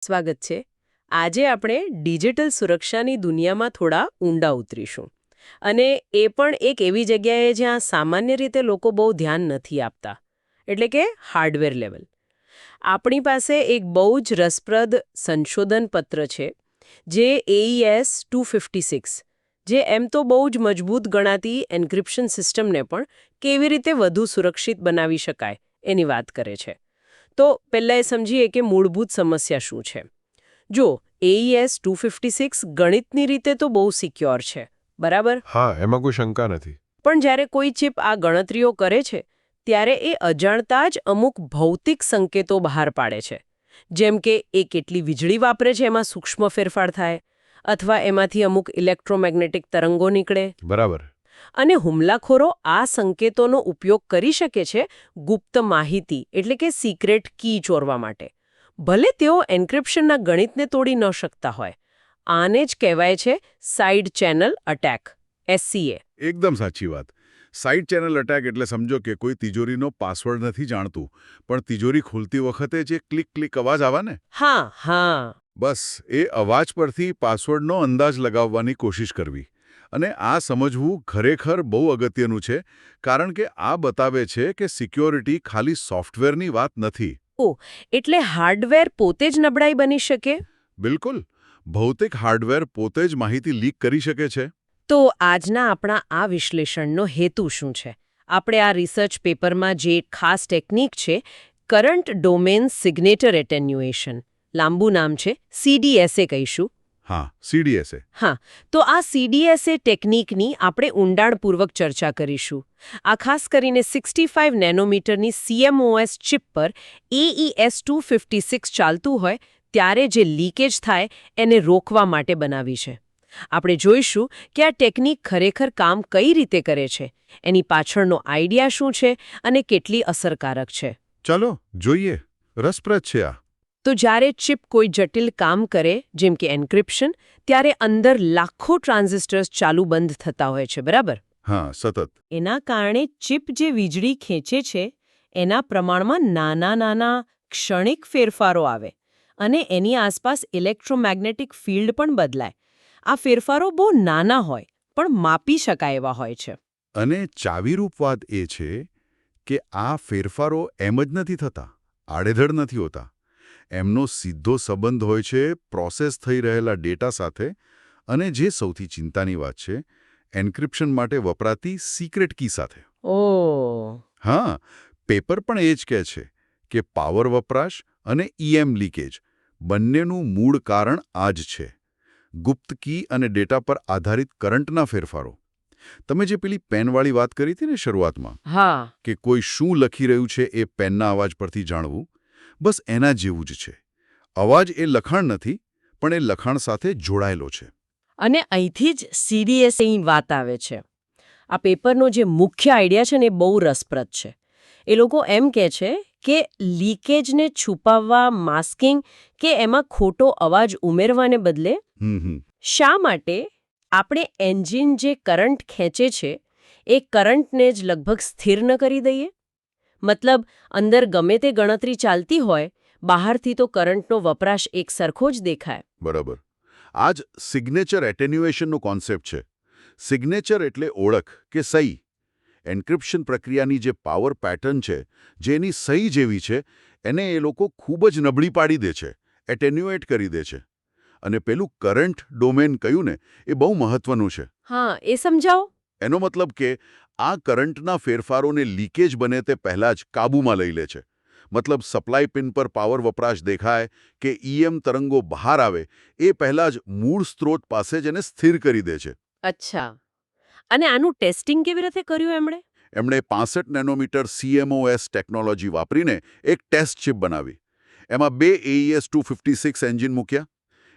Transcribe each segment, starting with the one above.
સ્વાગત છે. આજે આપણે ડિજિટલ સુરક્ષાની દુનિયામાં થોડા ઊંડા ઉતરીશું. અને એ પણ એક એવી જગ્યાએ જ્યાં સામાન્ય રીતે લોકો બહુ ધ્યાન નથી આપતા. એટલે કે હાર્ડવેર લેવલ. આપણી પાસે એક બહુ જ રસપ્રદ સંશોધન પત્ર છે, જે એઈએસ ટુ જે એમ તો બહુ જ મજબૂત ગણાતી એન્ક્રિપ્શન સિસ્ટમને પણ કેવી રીતે વધુ સુરક્ષિત બનાવી શકાય એની વાત કરે છે. તો પહેલાં એ સમજીએ કે મૂળભૂત સમસ્યા શું છે. જો એઈએસ ટુ ગણિતની રીતે તો બહુ સિક્યોર છે બરાબર? હા એમાં કોઈ શંકા નથી. પણ જ્યારે કોઈ ચિપ આ ગણતરીઓ કરે છે ત્યારે એ અજાણતા જ અમુક ભૌતિક સંકેતો બહાર પાડે છે. જેમ કે એ કેટલી વીજળી વાપરે છે એમાં સૂક્ષ્મ ફેરફાર થાય અથવા એમાંથી અમુક ઇલેક્ટ્રોમેગ્નેટિક તરંગો નીકળે. બરાબર. અને હુમલાખોરો આ સંકેતોનો ઉપયોગ કરી શકે છે ગુપ્ત માહિતી એટલે કે સિક્રેટ કી ચોરવા માટે. ભલે તેઓ એન્ક્રિપ્શનના ગણિતને તોડી ન શકતા હોય. આને જ કહેવાય છે સાઇડ ચેનલ અટેક એસસીએ એકદમ સાચી વાત. સાઇડ ચેનલ અટેક એટલે સમજો કે કોઈ તિજોરીનો પાસવર્ડ નથી જાણતું પણ તિજોરી ખોલતી વખતે જે ક્લિક ક્લિક અવાજ આવે ને? હા હા. બસ એ અવાજ પરથી પાસવર્ડનો અંદાજ લગાવવાની કોશિશ કરવી. અને આ સમજવું ખરેખર બહુ અગત્યનું છે કારણ કે આ બતાવે છે કે સિક્યોરિટી ખાલી સોફ્ટવેરની વાત નથી. એટલે હાર્ડવેર પોતે જ નબળાઈ બની શકે? બિલકુલ. ભૌતિક હાર્ડવેર પોતે જ માહિતી લીક કરી શકે છે. તો આજના આપણા આ વિશ્લેષણનો હેતુ શું છે? આપણે આ રિસર્ચ પેપરમાં જે ખાસ ટેકનિક છે કરંટ ડોમેન સિગ્નેચર એટેન્યુએશન. લાંબુ નામ છે સીડીએસએ કહીશું. હા સીડીએસએ હા તો આ સીડીએસએ ટેકનિકની આપણે ઊંડાણપૂર્વક ચર્ચા કરીશું. આ ખાસ કરીને સિક્સટી ફાઇવ નેનોમીટરની સીએમઓએસ ચિપ પર એઈએસ ટુ ફિફ્ટી સિક્સ ચાલતું હોય ત્યારે જે લીકેજ થાય એને રોકવા માટે બનાવી છે. આપણે જોઈશું કે આ ટેકનિક ખરેખર કામ કઈ રીતે કરે છે એની પાછળનો આઈડિયા શું છે અને કેટલી અસરકારક છે. ચાલો જોઈએ. રસપ્રદ છે આ. તો જ્યારે ચિપ કોઈ જટિલ કામ કરે જેમ કે એન્ક્રિપ્શન ત્યારે અંદર લાખો ટ્રાન્ઝિસ્ટર્સ ચાલુ બંધ થતા હોય છે બરાબર? હા સતત. એના કારણે ચિપ જે વીજળી ખેંચે છે એના પ્રમાણમાં નાના નાના ક્ષણિક ફેરફારો આવે અને એની આસપાસ ઇલેક્ટ્રોમેગ્નેટિક ફિલ્ડ પણ બદલાય. આ ફેરફારો બહુ નાના હોય પણ માપી શકાય એવા હોય છે. અને ચાવીરૂપ વાત એ છે કે આ ફેરફારો એમ જ નથી થતા આડેધડ નથી હોતા. એમનો સીધો સંબંધ હોય છે પ્રોસેસ થઈ રહેલા ડેટા સાથે અને જે સૌથી ચિંતાની વાત છે એન્ક્રિપ્શન માટે વપરાતી સિક્રેટ કી સાથે. ઓ. હા પેપર પણ એ જ કહે છે કે પાવર વપરાશ અને ઈએમ લીકેજ બંનેનું મૂળ કારણ આ જ છે. ગુપ્ત કી અને ડેટા પર આધારિત કરંટના ફેરફારો. તમે જે પેલી પેનવાળી વાત કરી હતી ને શરૂઆતમાં હા. કે કોઈ શું લખી રહ્યું છે એ પેનના અવાજ પરથી જાણવું બસ એના જેવું જ છે. અવાજ એ લખાણ નથી પણ એ લખાણ સાથે જોડાયેલો છે. અને અહીંથી જ સીડીએસની વાત આવે છે. આ પેપરનો જે મુખ્ય આઈડિયા છે ને એ બહુ રસપ્રદ છે. એ લોકો એમ કહે છે કે લીકેજને છુપાવવા માસ્કિંગ કે એમાં ખોટો અવાજ ઉમેરવાને બદલે શા માટે આપણે એન્જિન જે કરંટ ખેંચે છે એ કરંટને જ લગભગ સ્થિર ન કરી દઈએ? મતલબ અંદર ગમે તે ગણતરી ચાલતી હોય બહારથી તો કરંટનો વપરાશ એક સરખો જ દેખાય. બરાબર. આ જ સિગ્નેચર એટેન્યુએશનનો કોન્સેપ્ટ છે. સિગ્નેચર એટલે ઓળખ કે સહી. એન્ક્રિપ્શન પ્રક્રિયાની જે પાવર પેટર્ન છે જેની સહી જેવી છે એને એ લોકો ખૂબ જ નબળી પાડી દે છે એટેન્યુએટ કરી દે છે. અને પેલું કરંટ ડોમેન કહ્યું ને એ બહુ મહત્વનું છે. હા એ સમજાવો. એનો મતલબ કે આ કરંટના ફેરફારોને લીકેજ બને તે પહેલાં જ કાબૂમાં લઈ લે છે. મતલબ સપ્લાય પિન પર પાવર વપરાશ દેખાય કે ઈએમ તરંગો બહાર આવે એ પહેલાં જ મૂળ સ્ત્રોત પાસે જ એને સ્થિર કરી દે છે. અચ્છા. અને આનું ટેસ્ટિંગ કેવી રીતે કર્યું એમણે? એમણે પાસઠ નેનોમીટર સીએમઓએસ ટેકનોલોજી વાપરીને એક ટેસ્ટ ચિપ બનાવી. એમાં બે એઈએસ ટુ એન્જિન મૂક્યા.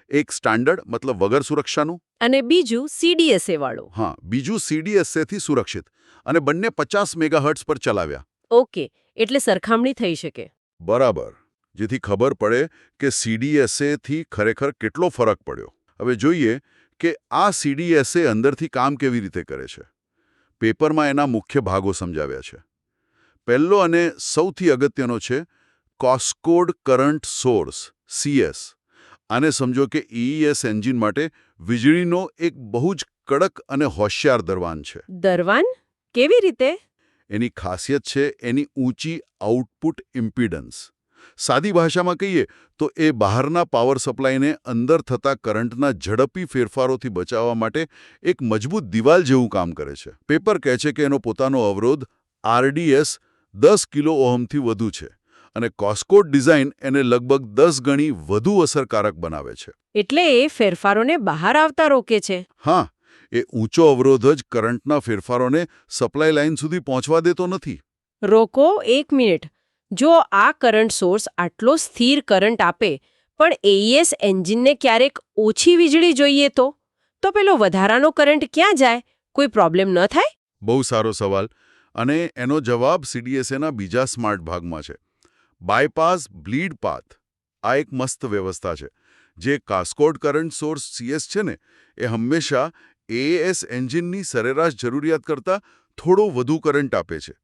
એક સ્ટાન્ડર્ડ મતલબ વગર સુરક્ષાનું. અને બીજું સીડીએસએ વાળું. હા બીજું સીડીએસએથી સુરક્ષિત. અને બંને પચાસ મેગાહર્ટ્સ પર ચલાવ્યા. ઓકે એટલે સરખામણી થઈ શકે. બરાબર. જેથી ખબર પડે કે સીડીએસએથી ખરેખર કેટલો ફરક પડ્યો. હવે જોઈએ કે આ સીડીએસએ અંદરથી કામ કેવી રીતે કરે છે. પેપરમાં એના મુખ્ય ભાગો સમજાવ્યા છે. પહેલો અને સૌથી અગત્યનો છે કોસ્કોડ કરંટ સોર્સ સીએસ આને સમજો કે ઈએસ એન્જિન માટે વીજળીનો એક બહુ જ કડક અને હોશિયાર દરવાન છે. દરવાન? કેવી રીતે? એની ખાસિયત છે એની ઊંચી આઉટપુટ ઇમ્પિડન્સ. સાદી ભાષામાં કહીએ તો એ બહારના પાવર સપ્લાયને અંદર થતા કરંટના ઝડપી ફેરફારોથી બચાવવા માટે એક મજબૂત દિવાલ જેવું કામ કરે છે. પેપર કહે છે કે એનો પોતાનો અવરોધ આરડીએસ દસ કિલો ઓહમથી વધુ છે. અને કોસ્કોટ ડિઝાઇન એને લગભગ દસ ગણી વધુ અસરકારક બનાવે છે. એટલે એ ફેરફારોને બહાર આવતા રોકે છે. હા એ ઊંચો અવરોધ જ કરંટના ફેરફારોને સપ્લાય લાઇન સુધી પહોંચવા દેતો નથી. રોકો એક મિનિટ. જો આ કરંટ સોર્સ આટલો સ્થિર કરંટ આપે પણ એઈએસ એન્જિનને ક્યારેક ઓછી વીજળી જોઈએ તો? તો પેલો વધારાનો કરંટ ક્યાં જાય? કોઈ પ્રોબ્લેમ ન થાય? બહુ સારો સવાલ. અને એનો જવાબ સીડીએસએના બીજા સ્માર્ટ ભાગમાં છે. બાયપાસ બ્લીડ પાથ આ એક મસ્ત વ્યવસ્થા છે. જે કાસ્કોડ કરંટ સોર્સ સીએસ છે ને એ હંમેશા એએસ એન્જિનની સરેરાશ જરૂરિયાત કરતાં થોડો વધુ કરંટ આપે છે.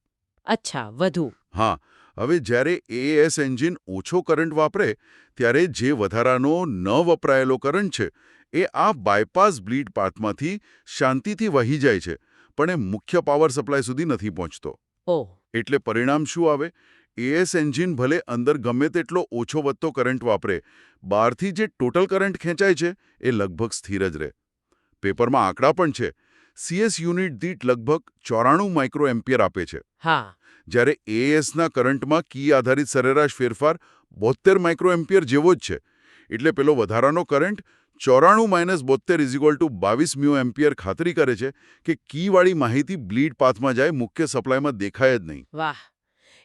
અચ્છા વધુ. હા હવે જ્યારે એએસ એન્જિન ઓછો કરંટ વાપરે ત્યારે જે વધારાનો ન વપરાયેલો કરંટ છે એ આ બાયપાસ બ્લીડ પાથમાંથી શાંતિથી વહી જાય છે પણ એ મુખ્ય પાવર સપ્લાય સુધી નથી પહોંચતો. એટલે પરિણામ શું આવે? એએસ એન્જિન ભલે અંદર ગમે તેટલો ઓછો વધતો કરંટ વાપરે બહારથી જે ટોટલ કરંટ ખેંચાય છે એ લગભગ સ્થિર જ રહે. પેપરમાં આંકડા પણ છે. સીએસ યુનિટ દીઠ લગભગ ચોરાણું માઇક્રો એમ્પિયર આપે છે. હા. જ્યારે એએસના કરંટમાં કી આધારિત સરેરાશ ફેરફાર બોતેર માઇક્રો એમ્પિયર જેવો જ છે. એટલે પેલો વધારાનો કરંટ ચોરાણું માઇનસ બોતેર ઇઝિક્વલ ટુ બાવીસ મ્યુ એમ્પિયર ખાતરી કરે છે કે કીવાળી માહિતી બ્લીડ પાથમાં જાય મુખ્ય સપ્લાયમાં દેખાય જ નહીં. વાહ.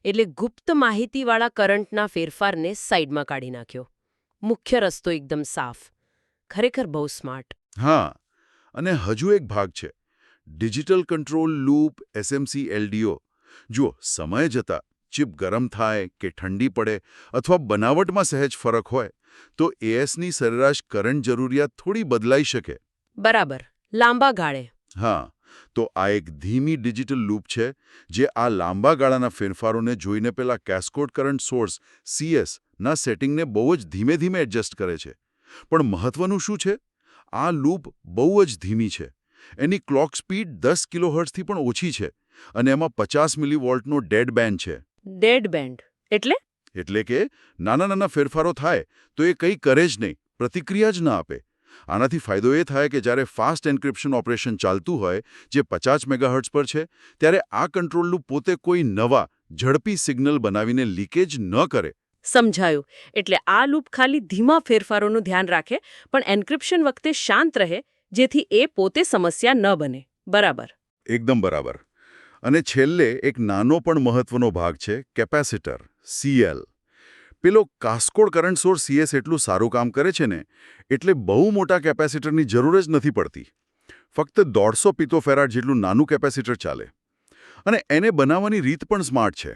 એટલે ગુપ્ત માહિતીવાળા કરંટના ફેરફારને સાઈડમાં કાઢી નાખ્યો. મુખ્ય રસ્તો એકદમ સાફ. ખરેખર બહુ સ્માર્ટ. હા અને હજુ એક ભાગ છે. Digital control loop SMC LDO. જુઓ સમય જતાં ચિપ ગરમ થાય કે ઠંડી પડે અથવા બનાવટમાં સહેજ ફરક હોય તો એએસની સરેરાશ કરંટ જરૂરિયાત થોડી બદલાઈ શકે. બરાબર લાંબા ગાળે. હા તો આ એક ધીમી ડિજિટલ લૂપ છે જે આ લાંબા ગાળાના ફેરફારોને જોઈને પેલા કેસ્કોડ કરંટ સોર્સ સીએસ ના સેટિંગને બહુ જ ધીમે ધીમે એડજસ્ટ કરે છે. પણ મહત્વનું શું છે? આ લૂપ બહુ જ ધીમી છે. એની ક્લોક સ્પીડ દસ કિલોહર્ટ્સથી પણ ઓછી છે અને એમાં પચાસ મિલીવોલ્ટનો ડેડ બેન્ડ છે. Dead band. એટલે? એટલે કે નાના નાના ફેરફારો થાય તો એ કંઈ કરે જ નહીં પ્રતિક્રિયા જ ન આપે. આનાથી ફાયદો એ થાય કે જ્યારે ફાસ્ટ એન્ક્રિપ્શન ઓપરેશન ચાલતું હોય જે પચાસ મેગાહર્ટ્સ પર છે ત્યારે આ કંટ્રોલનું પોતે કોઈ નવા ઝડપી સિગ્નલ બનાવીને લીકેજ ન કરે. સમજાયું. એટલે આ લૂપ ખાલી ધીમા ફેરફારોનું ધ્યાન રાખે પણ એન્ક્રિપ્શન વખતે શાંત રહે જેથી એ પોતે સમસ્યા ન બને. બરાબર. એકદમ બરાબર. અને છેલ્લે એક નાનો પણ મહત્વનો ભાગ છે કેપેસિટર સીએલ પેલો કાસ્કોડ કરંટ સોર્સ સીએસ એટલું સારું કામ કરે છે ને એટલે બહુ મોટા કેપેસિટરની જરૂર જ નથી પડતી. ફક્ત દોઢસો પિકોફેરાડ જેટલું નાનું કેપેસિટર ચાલે. અને એને બનાવવાની રીત પણ સ્માર્ટ છે.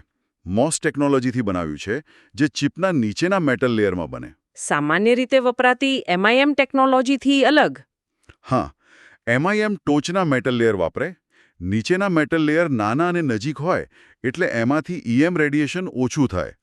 મોસ ટેકનોલોજીથી બનાવ્યું છે જે ચિપના નીચેના મેટલ લેયરમાં બને. સામાન્ય રીતે વપરાતી એમઆઈએમ ટેકનોલોજીથી અલગ? હા એમઆઈએમ ટોચના મેટલ લેયર વાપરે. નીચેના મેટલ લેયર નાના અને નજીક હોય એટલે એમાંથી ઈએમ રેડિયેશન ઓછું થાય.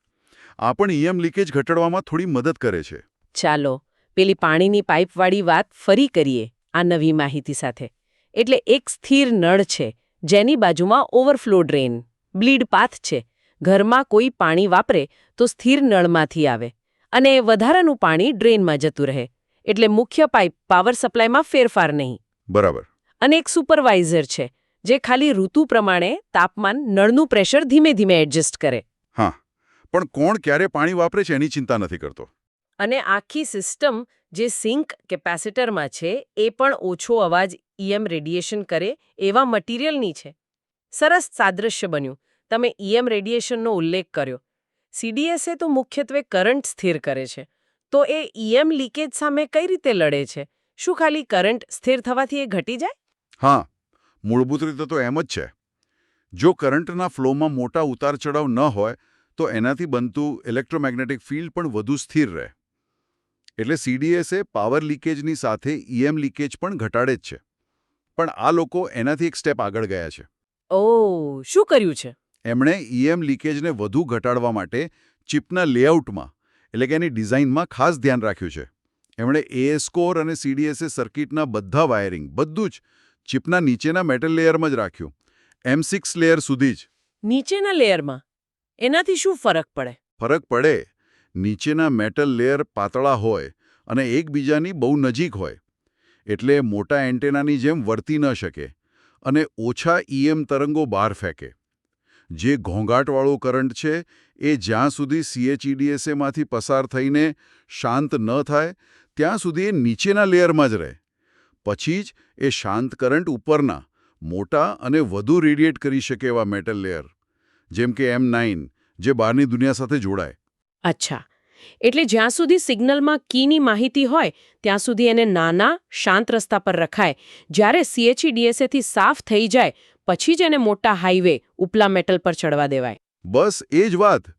આ પણ ઈએમ લીકેજ ઘટાડવામાં થોડી મદદ કરે છે. ચાલો પેલી પાણીની પાઇપવાળી વાત ફરી કરીએ આ નવી માહિતી સાથે. એટલે એક સ્થિર નળ છે જેની બાજુમાં ઓવરફ્લો ડ્રેન બ્લીડ પાથ છે. ઘરમાં કોઈ પાણી વાપરે તો સ્થિર નળમાંથી આવે. અને વધારાનું પાણી ડ્રેનમાં જતું રહે. એટલે મુખ્ય પાઇપ પાવર સપ્લાયમાં ફેરફાર નહીં. બરાબર. અને એક સુપરવાઇઝર છે જે ખાલી ઋતુ પ્રમાણે તાપમાન નળનું પ્રેશર ધીમે ધીમે એડજસ્ટ કરે. પણ કોણ ક્યારે પાણી વાપરે છે એની ચિંતા નથી કરતો. અને આખી સિસ્ટમ જે સિંક કેપેસિટરમાં છે એ પણ ઓછો અવાજ ઈએમ રેડિયેશન કરે એવા મટીરિયલની છે. સરસ સાદૃશ્ય બન્યું. તમે ઈએમ રેડિયેશનનો ઉલ્લેખ કર્યો. સીડીએસએ તો મુખ્યત્વે કરંટ સ્થિર કરે છે. તો એ ઈએમ લીકેજ સામે કઈ રીતે લડે છે? શું ખાલી કરંટ સ્થિર થવાથી એ ઘટી જાય? હા મૂળભૂત રીતે તો એમ જ છે. જો કરંટના ફ્લોમાં મોટા ઉતાર ચઢાવ ન હોય તો એનાથી બનતું ઇલેક્ટ્રોમેગ્નેટિક ફિલ્ડ પણ વધુ સ્થિર રહે. એટલે સીડીએસએ પાવર લીકેજની સાથે ઈએમ લીકેજ પણ ઘટાડે જ છે. પણ આ લોકો એનાથી એક સ્ટેપ આગળ ગયા છે. ઓ શું કર્યું છે? એમણે ઈએમ લીકેજને વધુ ઘટાડવા માટે ચિપના લેઆઉટમાં એટલે કે એની ડિઝાઇનમાં ખાસ ધ્યાન રાખ્યું છે. એમણે એએસ કોર અને સીડીએસએ સર્કિટના બધા વાયરિંગ બધું જ ચિપના નીચેના મેટલ લેયરમાં જ રાખ્યું. એમ સિક્સ લેયર સુધી જ. નીચેના લેયરમાં? એનાથી શું ફરક પડે? ફરક પડે. નીચેના મેટલ લેયર પાતળા હોય અને એકબીજાની બહુ નજીક હોય. એટલે મોટા એન્ટેનાની જેમ વર્તી ન શકે અને ઓછા ઈએમ તરંગો બહાર ફેંકે. જે ઘોંઘાટવાળો કરંટ છે, એ જ્યાં સુધી સીએચઈડીએસએમાંથી પસાર થઈને શાંત ન થાય, ત્યાં સુધી એ નીચેના લેયરમાં જ રહે. પછી જ એ શાંત કરંટ ઉપરના, મોટા અને વધુ રેડિયેટ કરી શકે એવા મેટલ લેયર. જેમ કે એમ નાઇન જે બહારની દુનિયા સાથે જોડાય. અચ્છા. એટલે જ્યાં સુધી સિગ્નલમાં કીની માહિતી હોય ત્યાં સુધી એને નાના શાંત રસ્તા પર રખાય. જ્યારે સીએચઈ ડીએસએથી સાફ થઈ જાય પછી જ એને મોટા હાઈવે ઉપલા મેટલ પર ચડવા દેવાય. બસ એ જ વાત.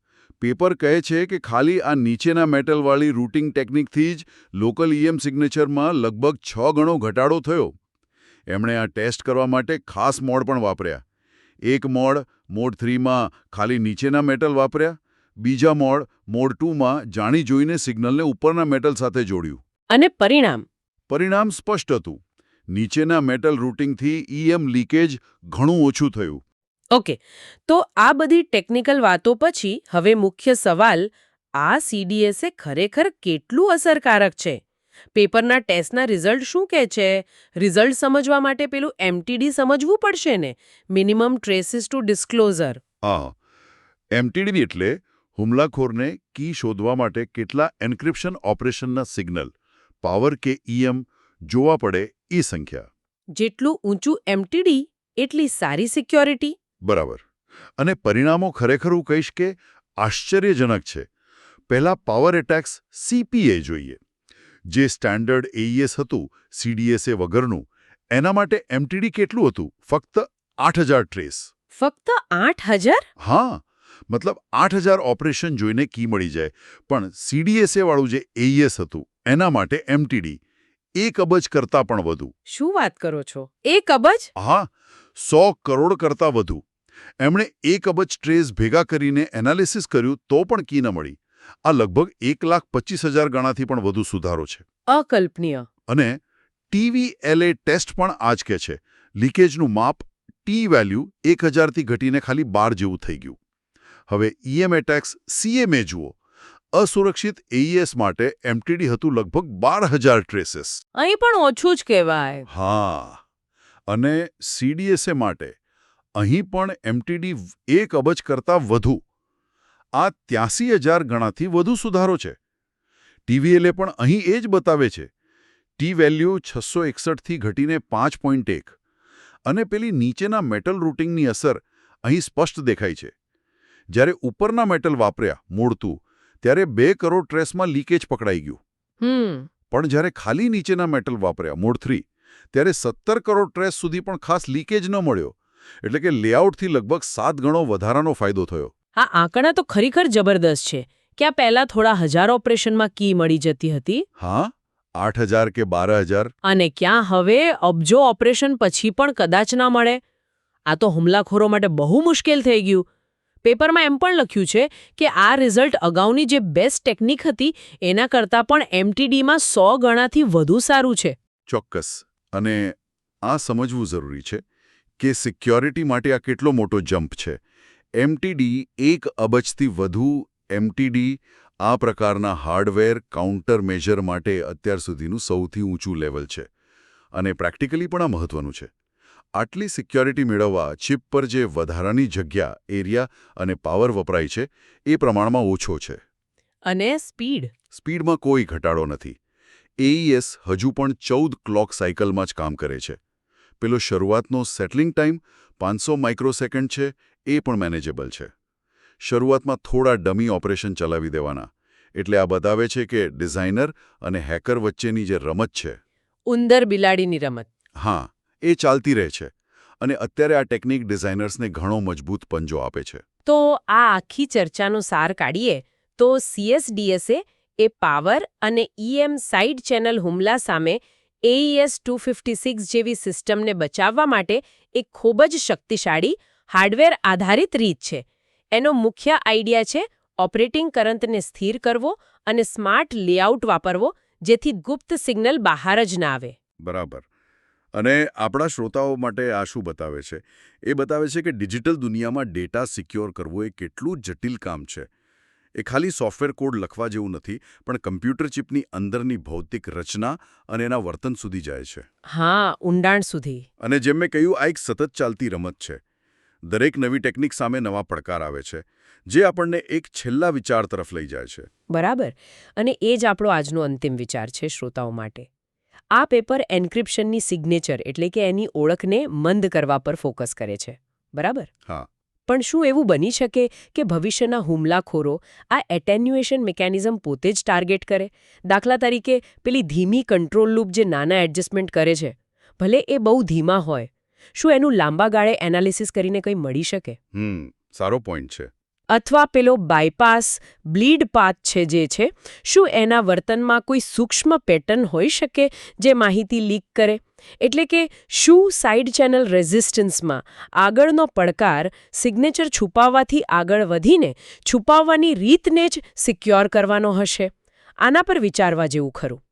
પેપર કહે છે કે ખાલી આ નીચેના મેટલવાળી રૂટિંગ ટેકનિકથી જ લોકલ ઈએમ સિગ્નેચરમાં લગભગ છ ગણો ઘટાડો થયો. એમણે આ ટેસ્ટ કરવા માટે ખાસ મોડ પણ વાપર્યા. એક મોડ મોડ થ્રીમાં ખાલી નીચેના મેટલ વાપર્યા બીજા મોડ મોડ ટુમાં જાણી જોઈને સિગ્નલને ઉપરના મેટલ સાથે જોડ્યું. અને પરિણામ? પરિણામ સ્પષ્ટ હતું. નીચેના મેટલ રૂટિંગથી ઈએમ લીકેજ ઘણું ઓછું થયું. ઓકે તો આ બધી ટેકનિકલ વાતો પછી હવે મુખ્ય સવાલ આ સીડીએસએ ખરેખર કેટલું અસરકારક છે? પેપરના ટેસ્ટના રિઝલ્ટ શું કહે છે? રિઝલ્ટ સમજવા માટે પેલું એમટીડી સમજવું પડશે ને? Minimum traces to disclosure. હા. એમટીડી એટલે હુમલાખોરને કી શોધવા માટે કેટલા એન્ક્રિપ્શન ઓપરેશનના સિગ્નલ પાવર કે ઈએમ જોવા પડે એ સંખ્યા. જેટલું ઊંચું એમટીડી એટલી સારી સિક્યોરિટી. બરાબર. અને પરિણામો ખરેખર હું કહીશ કે આશ્ચર્યજનક છે. પહેલા પાવર એટેક્સ સીપીએ જોઈએ. જે સ્ટાન્ડર્ડ એઈએસ હતું સીડીએસએ વગરનું એના માટે એમટીડી કેટલું હતું? ફક્ત આઠ હજાર ટ્રેસ. ફક્ત આઠ હજાર? હા મતલબ આઠ હજાર ઓપરેશન જોઈને કી મળી જાય. પણ સીડીએસએ વાળું જે એઈએસ હતું એના માટે એમટીડી એક અબજ કરતાં પણ વધુ. શું વાત કરો છો? એક અબજ? હા સો કરોડ કરતાં વધુ. એમણે એક અબજ ટ્રેસ ભેગા કરીને એનાલિસિસ કર્યું તો પણ કી ન મળી. આ લગભગ એક લાખ પચીસ હજાર ગણાથી પણ વધુ સુધારો છે. અકલ્પનીય. અને ટીવીએલએ ટેસ્ટ પણ આ જ કે છે. લીકેજનું માપ ટી વેલ્યુ એક હજારથી ઘટીને ખાલી બાર જેવું થઈ ગયું. હવે ઈએમએ એટેક્સ સીએમએ જુઓ. અસુરક્ષિત એઈએસ માટે એમટીડી હતું લગભગ બાર હજાર ટ્રેસીસ. અહીં પણ ઓછું જ કહેવાય. હા. અને સીડીએસએ માટે અહીં પણ એમટીડી એક અબજ કરતાં વધુ. આ ત્યાસી હજાર ગણાથી વધુ સુધારો છે. ટીવીએલએ પણ અહીં એ જ બતાવે છે. ટી વેલ્યુ છસો એકસઠથી ઘટીને પાંચ પોઈન્ટ એક. અને પેલી નીચેના મેટલ રૂટિંગની અસર અહીં સ્પષ્ટ દેખાય છે. જ્યારે ઉપરના મેટલ વાપર્યા મૂળતું ત્યારે બે કરોડ ટ્રેસમાં લીકેજ પકડાઈ ગયું. હમ. પણ જ્યારે ખાલી નીચેના મેટલ વાપર્યા મૂળ થ્રી ત્યારે સત્તર કરોડ ટ્રેસ સુધી પણ ખાસ લીકેજ ન મળ્યો. એટલે કે લેઆઉટથી લગભગ સાત ગણો વધારાનો ફાયદો થયો. આ આંકડા તો ખરેખર જબરદસ્ત છે. કે આ પહેલા થોડા હજાર ઓપરેશનમાં કી મળી જતી હતી? હા? આઠ હજાર કે બાર હજાર? અને ક્યાં હવે અબજો ઓપરેશન પછી પણ કદાચ ના મળે? આ તો હુમલાખોરો માટે બહુ મુશ્કેલ થઈ ગયું. પેપરમાં એમ પણ લખ્યું છે કે આ રિઝલ્ટ અગાઉની જે બેસ્ટ ટેકનિક હતી એના કરતાં પણ એમટીડીમાં સો ગણાથી વધુ સારું છે. ચોક્કસ. અને આ સમજવું જરૂરી છે કે સિક્યોરિટી માટે આ કેટલો મોટો જમ્પ છે. એમટીડી એક અબજથી વધુ એમટીડી આ પ્રકારના હાર્ડવેર કાઉન્ટર મેજર માટે અત્યાર સુધીનું સૌથી ઊંચું લેવલ છે અને પ્રેક્ટિકલી પણ આ મહત્વનું છે. આટલી સિક્યોરિટી મેળવવા ચિપ પર જે વધારાની જગ્યા એરિયા અને પાવર વપરાય છે એ પ્રમાણમાં ઓછો છે. અને સ્પીડ? સ્પીડમાં કોઈ ઘટાડો નથી. એઈએસ હજુ પણ ચૌદ ક્લોક સાયકલમાં જ કામ કરે છે. પેલો શરૂઆતનો સેટલિંગ ટાઈમ પાંચસો માઇક્રોસેકન્ડ છે એ પણ મેનેજેબલ છે. શરૂઆતમાં થોડા ડમી ઓપરેશન ચલાવી દેવાના. એટલે આ બતાવે છે કે ડિઝાઇનર અને હેકર વચ્ચેની જે રમત છે. ઉંદર બિલાડીની રમત. હા એ ચાલતી રહે છે. અને અત્યારે આ ટેકનિક ડિઝાઇનર્સને ઘણો મજબૂત પંજો આપે છે. તો આ આખી ચર્ચાનો સાર કાઢીએ તો સીએસડીએસએ એ પાવર અને ઈએમ સાઇડ ચેનલ હુમલા સામે એઈએસ ટુ સિક્સ જેવી સિસ્ટમને બચાવવા માટે એક ખૂબ જ શક્તિશાળી હાર્ડવેર આધારિત રીત છે. એનો મુખ્ય આઈડિયા છે ઓપરેટિંગ કરંટને સ્થિર કરવો અને સ્માર્ટ લેઆઉટ વાપરવો, જેથી ગુપ્ત સિગ્નલ બહાર જ ના આવે. બરાબર. અને આપણા શ્રોતાઓ માટે આ શું બતાવે છે? એ બતાવે છે કે ડિજિટલ દુનિયામાં ડેટા સિક્યોર કરવો એ કેટલું જટિલ કામ છે. એ ખાલી સોફ્ટવેર કોડ લખવા જેવું નથી પણ કમ્પ્યુટર ચિપની અંદરની ભૌતિક રચના અને એના વર્તન સુધી જાય છે. હા ઊંડાણ સુધી. અને જેમ મેં કહ્યું આ એક સતત ચાલતી રમત છે. દરેક નવી ટેકનિક સામે નવા પડકાર આવે છે જે આપણને એક છેલ્લા વિચાર તરફ લઈ જાય છે. બરાબર. અને એ જ આપણો આજનો અંતિમ વિચાર છે શ્રોતાઓ માટે. આ પેપર એન્ક્રિપ્શનની સિગ્નેચર એટલે કે એની ઓળખને મંદ કરવા પર ફોકસ કરે છે. બરાબર? હા. પણ શું એવું બની શકે કે ભવિષ્યના હુમલાખોરો આ એટેન્યુએશન મિકેનિઝમ પોતે જ ટાર્ગેટ કરે? દાખલા તરીકે, પેલી ધીમી કંટ્રોલ લૂપ જે નાના એડજસ્ટમેન્ટ કરે છે, ભલે એ બહુ ધીમા હોય, શું એનું લાંબા ગાળે એનાલિસિસ કરીને કંઈ મળી શકે? હમ, સારો પોઈન્ટ છે. અથવા પેલો બાયપાસ બ્લીડ પાથ છે જે છે, શું એના વર્તનમાં કોઈ સૂક્ષ્મ પેટર્ન હોઈ શકે જે માહિતી લીક કરે? એટલે કે શું સાઇડ ચેનલ રેઝિસ્ટન્સમાં આગળનો પડકાર સિગ્નેચર છુપાવવાથી આગળ વધીને છુપાવવાની રીતને જ સિક્યોર કરવાનો હશે? આના પર વિચારવા જેવું ખરું.